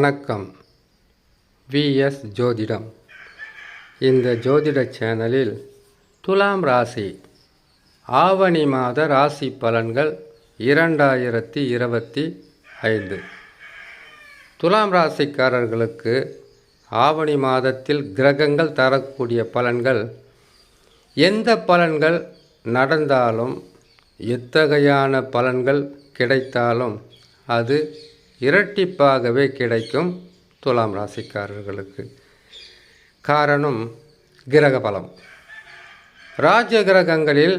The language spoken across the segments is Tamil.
வணக்கம். விஎஸ் ஜோதிடம். இந்த ஜோதிட சேனலில் துலாம் ராசி ஆவணி மாத ராசி பலன்கள் இரண்டாயிரத்தி இருபத்தி ஐந்து. துலாம் ராசிக்காரர்களுக்கு ஆவணி மாதத்தில் கிரகங்கள் தரக்கூடிய பலன்கள் எந்த பலன்கள் நடந்தாலும் எத்தகையான பலன்கள் கிடைத்தாலும் அது இரட்டிப்பாகவே கிடைக்கும் துலாம் ராசிக்காரர்களுக்கு. காரணம் கிரக பலம். ராஜ கிரகங்களில்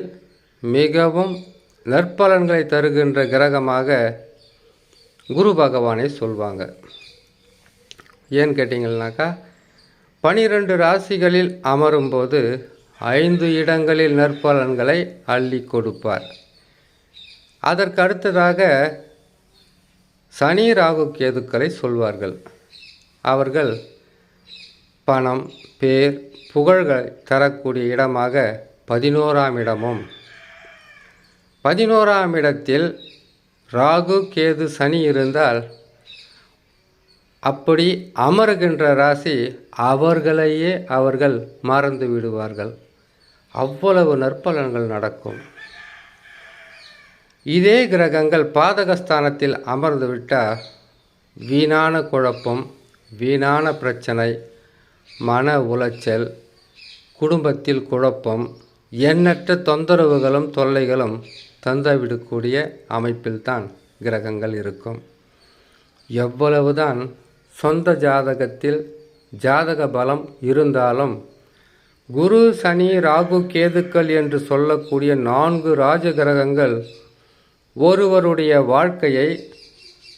மிகவும் நற்பலன்களை தருகின்ற கிரகமாக குரு பகவானை சொல்வாங்க. ஏன்னு கேட்டிங்கன்னாக்கா பனிரெண்டு ராசிகளில் அமரும்போது ஐந்து இடங்களில் நற்பலன்களை அள்ளி கொடுப்பார். அதற்கு அடுத்ததாக சனி ராகு கேதுக்களை சொல்வார்கள். அவர்கள் பணம் பேர் புகழ்களை தரக்கூடிய இடமாக பதினோராம் இடமும் பதினோராம் இடத்தில் ராகு கேது சனி இருந்தால் அப்படி அமருகின்ற ராசி அவர்களையே அவர்கள் மறந்து விடுவார்கள். அவ்வளவு நற்பலன்கள் நடக்கும். இதே கிரகங்கள் பாதகஸ்தானத்தில் அமர்ந்துவிட்டால் வீணான குழப்பம் வீணான பிரச்சனை மன உளைச்சல் குடும்பத்தில் குழப்பம் எண்ணற்ற தொந்தரவுகளும் தொல்லைகளும் தந்துவிடக்கூடிய அமைப்பில்தான் கிரகங்கள் இருக்கும். எவ்வளவுதான் சொந்த ஜாதகத்தில் ஜாதக பலம் இருந்தாலும் குரு சனி ராகு கேதுக்கள் என்று சொல்லக்கூடிய நான்கு ராஜ கிரகங்கள் ஒருவருடைய வாழ்க்கையை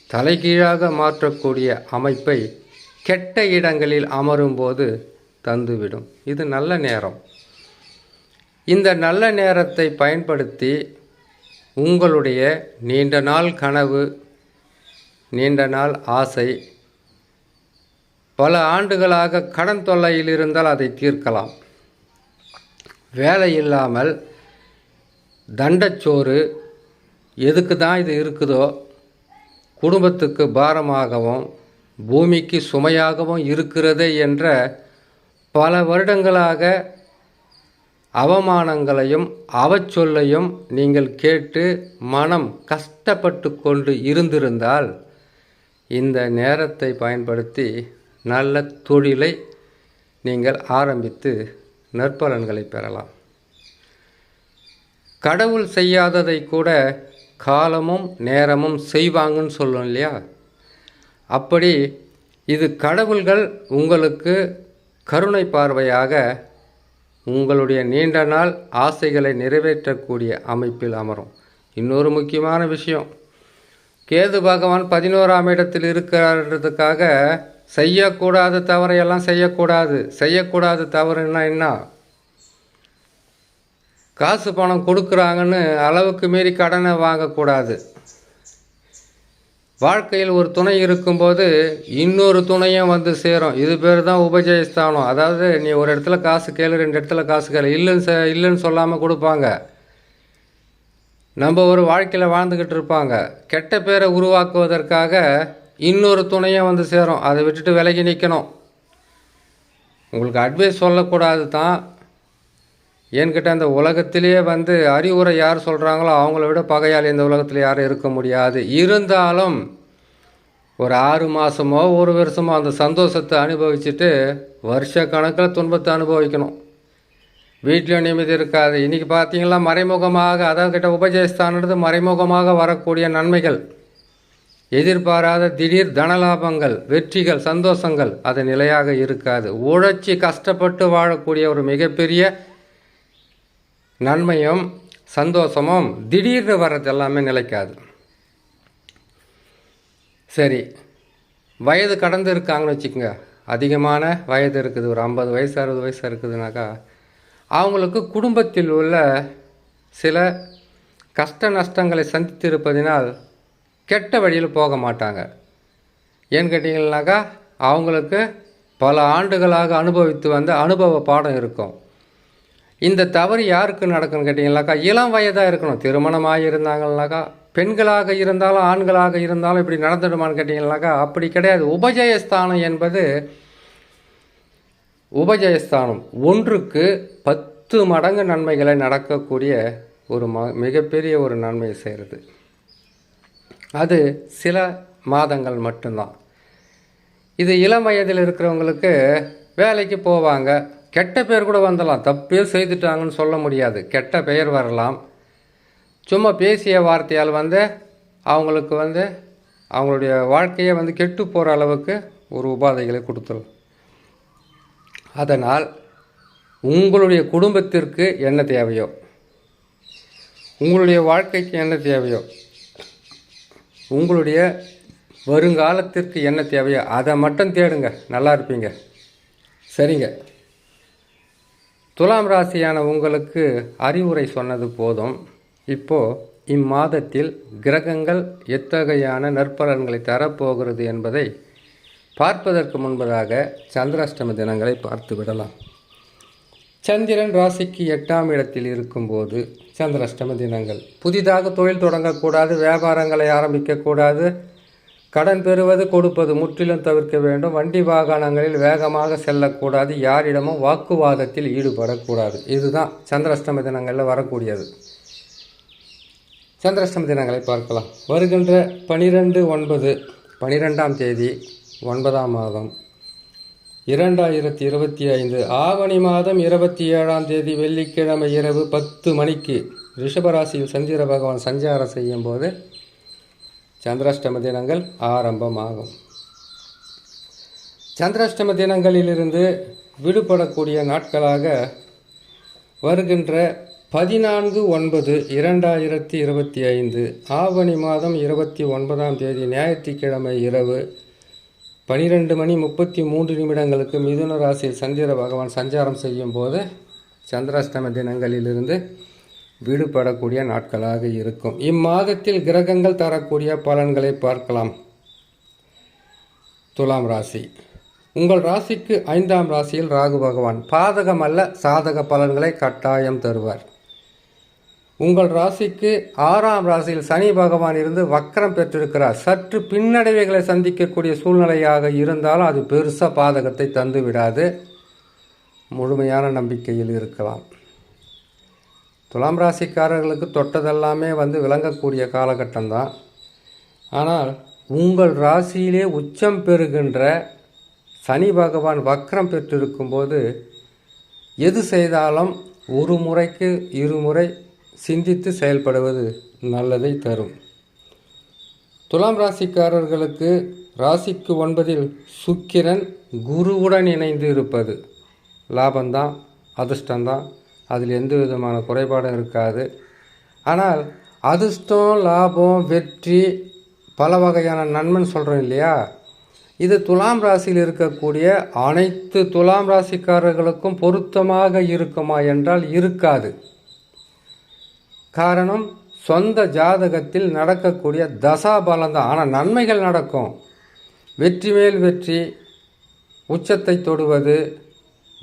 தலைகீழாக மாற்றக்கூடிய அமைப்பை கெட்ட இடங்களில் அமரும்போது தந்துவிடும். இது நல்ல நேரம். இந்த நல்ல நேரத்தை பயன்படுத்தி உங்களுடைய நீண்ட நாள் கனவு நீண்ட நாள் ஆசை பல ஆண்டுகளாக கடன் தொல்லையில் இருந்தால் அதை தீர்க்கலாம். வேலை இல்லாமல் தண்டச்சோறு எதுக்கு தான் இது இருக்குதோ குடும்பத்துக்கு பாரமாகவும் பூமிக்கு சுமையாகவும் இருக்கிறதே என்ற பல வருடங்களாக அவமானங்களையும் அவச்சொல்லையும் நீங்கள் கேட்டு மனம் கஷ்டப்பட்டு கொண்டு இருந்திருந்தால் இந்த நேரத்தை பயன்படுத்தி நல்ல தொழிலை நீங்கள் ஆரம்பித்து நற்பலன்களை பெறலாம். கடவுள் செய்யாததை கூட காலமும் நேரமும் செய்வாங்கன்னு சொல்லும் இல்லையா? அப்படி இது கடவுள்கள் உங்களுக்கு கருணை பார்வையாக உங்களுடைய நீண்ட நாள் ஆசைகளை நிறைவேற்றக்கூடிய அமைப்பில் அமரும். இன்னொரு முக்கியமான விஷயம். கேது பகவான் பதினோராம் இடத்தில் இருக்கிறதுக்காக செய்யக்கூடாத தவறையெல்லாம் செய்யக்கூடாது. செய்யக்கூடாத தவறுன்னா என்ன? காசு பணம் கொடுக்குறாங்கன்னு அளவுக்கு மீறி கடனை வாங்கக்கூடாது. வாழ்க்கையில் ஒரு துணை இருக்கும்போது இன்னொரு துணையும் வந்து சேரும். இது பேர் தான் உபஜயஸ்தானம். அதாவது நீ ஒரு இடத்துல காசு கேளு ரெண்டு இடத்துல காசு கேளு. இல்லைன்னு இல்லைன்னு சொல்லாமல் கொடுப்பாங்க. நம்ம ஒரு வாழ்க்கையில் வாழ்ந்துக்கிட்டு இருப்பாங்க. கெட்ட பேரை உருவாக்குவதற்காக இன்னொரு துணையும் வந்து சேரும். அதை விட்டுட்டு விலகி நிற்கணும் உங்களுக்கு அட்வைஸ் சொல்லக்கூடாது தான். என்கிட்ட அந்த உலகத்திலேயே வந்து அறிவுரை யார் சொல்கிறாங்களோ அவங்கள விட பகையாளி இந்த உலகத்தில் யாரும் இருக்க முடியாது. இருந்தாலும் ஒரு ஆறு மாதமோ ஒரு வருஷமோ அந்த சந்தோஷத்தை அனுபவிச்சுட்டு வருஷ கணக்கில் துன்பத்தை அனுபவிக்கணும். வீட்லேயும் நிம்மதி இருக்காது. இன்றைக்கி பார்த்தீங்களா மறைமுகமாக அதாவது கிட்ட உபஜயஸ்தானது மறைமுகமாக வரக்கூடிய நன்மைகள். எதிர்பாராத திடீர் தனலாபங்கள் வெற்றிகள் சந்தோஷங்கள் அது நிலையாக இருக்காது. உழைச்சி கஷ்டப்பட்டு வாழக்கூடிய ஒரு மிகப்பெரிய நன்மையும் சந்தோஷமும் திடீர்னு வர்றது எல்லாமே நிலைக்காது. சரி வயது கடந்து இருக்காங்கன்னு வச்சுக்கோங்க. அதிகமான வயது இருக்குது ஒரு ஐம்பது வயசு அறுபது வயசு இருக்குதுனாக்கா அவங்களுக்கு குடும்பத்தில் உள்ள சில கஷ்ட நஷ்டங்களை சந்தித்திருப்பதினால் கெட்ட வழியில் போக மாட்டாங்க. ஏன்னு கேட்டிங்கன்னாக்கா அவங்களுக்கு பல ஆண்டுகளாக அனுபவித்து வந்த அனுபவ பாடம் இருக்கும். இந்த தவறு யாருக்கு நடக்குன்னு கேட்டிங்கனாக்கா இளம் வயதாக இருக்கணும். திருமணம் இருந்தாங்கனாக்கா பெண்களாக இருந்தாலும் ஆண்களாக இருந்தாலும் இப்படி நடந்துடுமான்னு கேட்டிங்கனாக்கா அப்படி கிடையாது. உபஜயஸ்தானம் என்பது உபஜயஸ்தானம். ஒன்றுக்கு பத்து மடங்கு நன்மைகளை நடக்கக்கூடிய ஒரு ம மிகப்பெரிய ஒரு நன்மையை செய்கிறது. அது சில மாதங்கள் மட்டும்தான். இது இளம் வயதில் இருக்கிறவங்களுக்கு வேலைக்கு போவாங்க. கெட்ட பேர் கூட வந்துடலாம் தப்பே செய்துட்டாங்கன்னு சொல்ல முடியாது. கெட்ட பெயர் வரலாம். சும்மா பேசிய வார்த்தையால் வந்து அவங்களுக்கு வந்து அவங்களுடைய வாழ்க்கையை வந்து கெட்டு போகிற அளவுக்கு ஒரு உபாதைகளை கொடுத்துரும். அதனால் உங்களுடைய குடும்பத்திற்கு என்ன தேவையோ உங்களுடைய வாழ்க்கைக்கு என்ன தேவையோ உங்களுடைய வருங்காலத்திற்கு என்ன தேவையோ அதை மட்டும் தேடுங்க. நல்லா இருப்பீங்க. சரிங்க. துலாம் ராசியான உங்களுக்கு அறிவுரை சொன்னது போதும். இப்போ இம்மாதத்தில் கிரகங்கள் எத்தகையான நற்பலன்களை தரப்போகிறது என்பதை பார்ப்பதற்கு முன்பதாக சந்திராஷ்டம தினங்களை பார்த்து விடலாம். சந்திரன் ராசிக்கு எட்டாம் இடத்தில் இருக்கும்போது சந்திராஷ்டம தினங்கள். புதிதாக தொழில் தொடங்கக்கூடாது வியாபாரங்களை ஆரம்பிக்கக்கூடாது கடன் பெறுவது கொடுப்பது முற்றிலும் தவிர்க்க வேண்டும். வண்டி வாகனங்களில் வேகமாக செல்லக்கூடாது. யாரிடமும் வாக்குவாதத்தில் ஈடுபடக்கூடாது. இதுதான் சந்திராஷ்டம தினங்களில் வரக்கூடியது. சந்திராஷ்டம தினங்களை பார்க்கலாம். வருகின்ற பனிரெண்டு ஒன்பது பனிரெண்டாம் தேதி ஒன்பதாம் மாதம் இரண்டாயிரத்தி இருபத்தி ஐந்து. ஆவணி மாதம் இருபத்தி ஏழாம் தேதி வெள்ளிக்கிழமை இரவு பத்து மணிக்கு ரிஷபராசியில் சந்திர பகவான் சஞ்சாரம் செய்யும் போது சந்திராஷ்டம தினங்கள் ஆரம்பமாகும். சந்திராஷ்டம தினங்களிலிருந்து விடுபடக்கூடிய நாட்களாக வருகின்ற பதினான்கு ஒன்பது இரண்டாயிரத்தி இருபத்தி ஐந்து ஆவணி மாதம் இருபத்தி ஒன்பதாம் தேதி ஞாயிற்றுக்கிழமை இரவு பனிரெண்டு மணி முப்பத்தி மூன்று நிமிடங்களுக்கு மிதுன ராசியில் சந்திர பகவான் சஞ்சாரம் செய்யும் போது சந்திராஷ்டம தினங்களிலிருந்து விடுபடக்கூடிய நாட்களாக இருக்கும். இம்மாதத்தில் கிரகங்கள் தரக்கூடிய பலன்களை பார்க்கலாம். துலாம் ராசி. உங்கள் ராசிக்கு ஐந்தாம் ராசியில் ராகு பகவான். பாதகம் அல்ல சாதக பலன்களை கட்டாயம் தருவார். உங்கள் ராசிக்கு ஆறாம் ராசியில் சனி பகவான் இருந்து வக்கரம் பெற்றிருக்கிறார். சற்று பின்னடைவுகளை சந்திக்கக்கூடிய சூழ்நிலையாக இருந்தாலும் அது பெருசாக பாதகத்தை தந்து விடாது முழுமையான நம்பிக்கையில் இருக்கலாம். துலாம் ராசிக்காரர்களுக்கு தொட்டதெல்லாமே வந்து விளங்கக்கூடிய காலகட்டம்தான். ஆனால் உங்கள் ராசியிலே உச்சம் பெறுகின்ற சனி பகவான் வக்ரம் பெற்றிருக்கும்போது எது செய்தாலும் ஒரு முறைக்கு இருமுறை சிந்தித்து செயல்படுவது நல்லதை தரும். துலாம் ராசிக்காரர்களுக்கு ராசிக்கு ஒன்பதில் சுக்கிரன் குருவுடன் இணைந்து இருப்பது. லாபம்தான் அதிர்ஷ்டம்தான் அதில் எந்த விதமான குறைபாடும் இருக்காது. ஆனால் அதிர்ஷ்டம் லாபம் வெற்றி பல வகையான நன்மைன்னு சொல்கிறோம் இல்லையா? இது துலாம் ராசியில் இருக்கக்கூடிய அனைத்து துலாம் ராசிக்காரர்களுக்கும் பொருத்தமாக இருக்குமா என்றால் இருக்காது. காரணம் சொந்த ஜாதகத்தில் நடக்கக்கூடிய தசாபலம் தான் ஆனால் நன்மைகள் நடக்கும். வெற்றி மேல் வெற்றி உச்சத்தை தொடுவது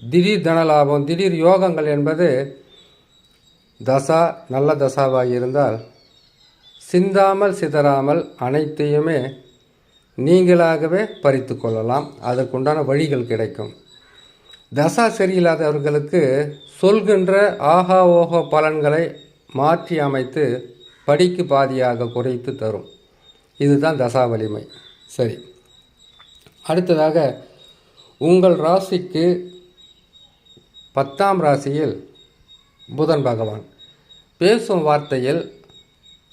திடீர் தனலாபம் திடீர் யோகங்கள் என்பது தசா நல்ல தசாவாக இருந்தால் சிந்தாமல் சிதறாமல் அனைத்தையுமே நீங்களாகவே பறித்து கொள்ளலாம். அதற்குண்டான வழிகள் கிடைக்கும். தசா சரியில்லாதவர்களுக்கு சொல்கின்ற ஆஹா ஓஹோ பலன்களை மாற்றி அமைத்து படிக்கு பாதியாக குறைத்து தரும். இதுதான் தசா வலிமை. சரி. அடுத்ததாக உங்கள் ராசிக்கு பத்தாம் ராசியில் புதன் பகவான். பேசும் வார்த்தையில்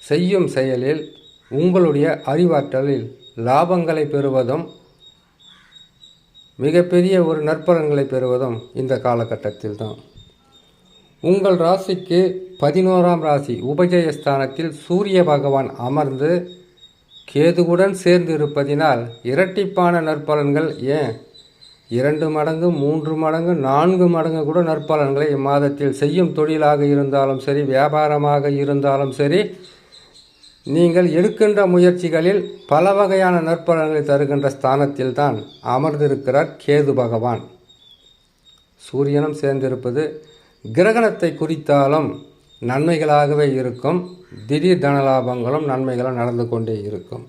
செய்யும் செயலில் உங்களுடைய அறிவாற்றலில் லாபங்களை பெறுவதும் மிகப்பெரிய ஒரு நற்பலன்களை பெறுவதும் இந்த காலகட்டத்தில் தான் உங்கள் ராசிக்கு பதினோராம் ராசி உபஜயஸ்தானத்தில் சூரிய பகவான் அமர்ந்து கேதுவுடன் சேர்ந்து இருப்பதினால் இரட்டிப்பான நற்பலன்கள் ஏன் இரண்டு மடங்கு மூன்று மடங்கு நான்கு மடங்கு கூட நற்பலன்களை இம்மாதத்தில் செய்யும் தொழிலாக இருந்தாலும் சரி வியாபாரமாக இருந்தாலும் சரி நீங்கள் எடுக்கின்ற முயற்சிகளில் பல வகையான நற்பலன்களை தருகின்ற ஸ்தானத்தில் தான் அமர்ந்திருக்கிறார் கேது பகவான். சூரியனும் சேர்ந்திருப்பது கிரகணத்தை குறித்தாலும் நன்மைகளாகவே இருக்கும். திடீர் தனலாபங்களும் நன்மைகளும் நடந்து கொண்டே இருக்கும்.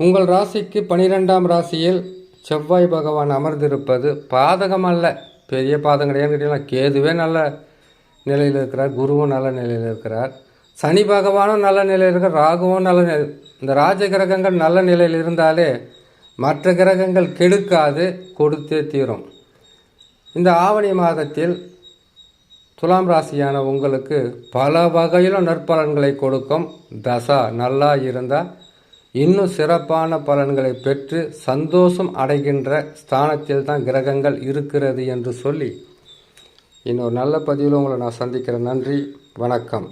உங்கள் ராசிக்கு பனிரெண்டாம் ராசியில் செவ்வாய் பகவான் அமர்ந்திருப்பது பாதகம் அல்ல பெரிய பாதகம் கிடையாதுன்னு கேட்டிங்கன்னா கேதுவே நல்ல நிலையில் இருக்கிறார் குருவும் நல்ல நிலையில் இருக்கிறார். சனி பகவானும் நல்ல நிலையில் இருக்கிறார் ராகுவும் நல்ல நிலை இந்த ராஜ கிரகங்கள் நல்ல நிலையில் இருந்தாலே மற்ற கிரகங்கள் கெடுக்காது கொடுத்தே தீரும். இந்த ஆவணி மாதத்தில் துலாம் ராசியான உங்களுக்கு பல வகையிலும் நற்பலன்களை கொடுக்கும் தசா நல்லா இருந்தால் இன்னும் சிறப்பான பலன்களை பெற்று சந்தோஷம் அடைகின்ற ஸ்தானத்தில் தான் கிரகங்கள் இருக்கிறது என்று சொல்லி இன்னொரு நல்ல பதிவில் உங்களை நான் சந்திக்கிறேன். நன்றி. வணக்கம்.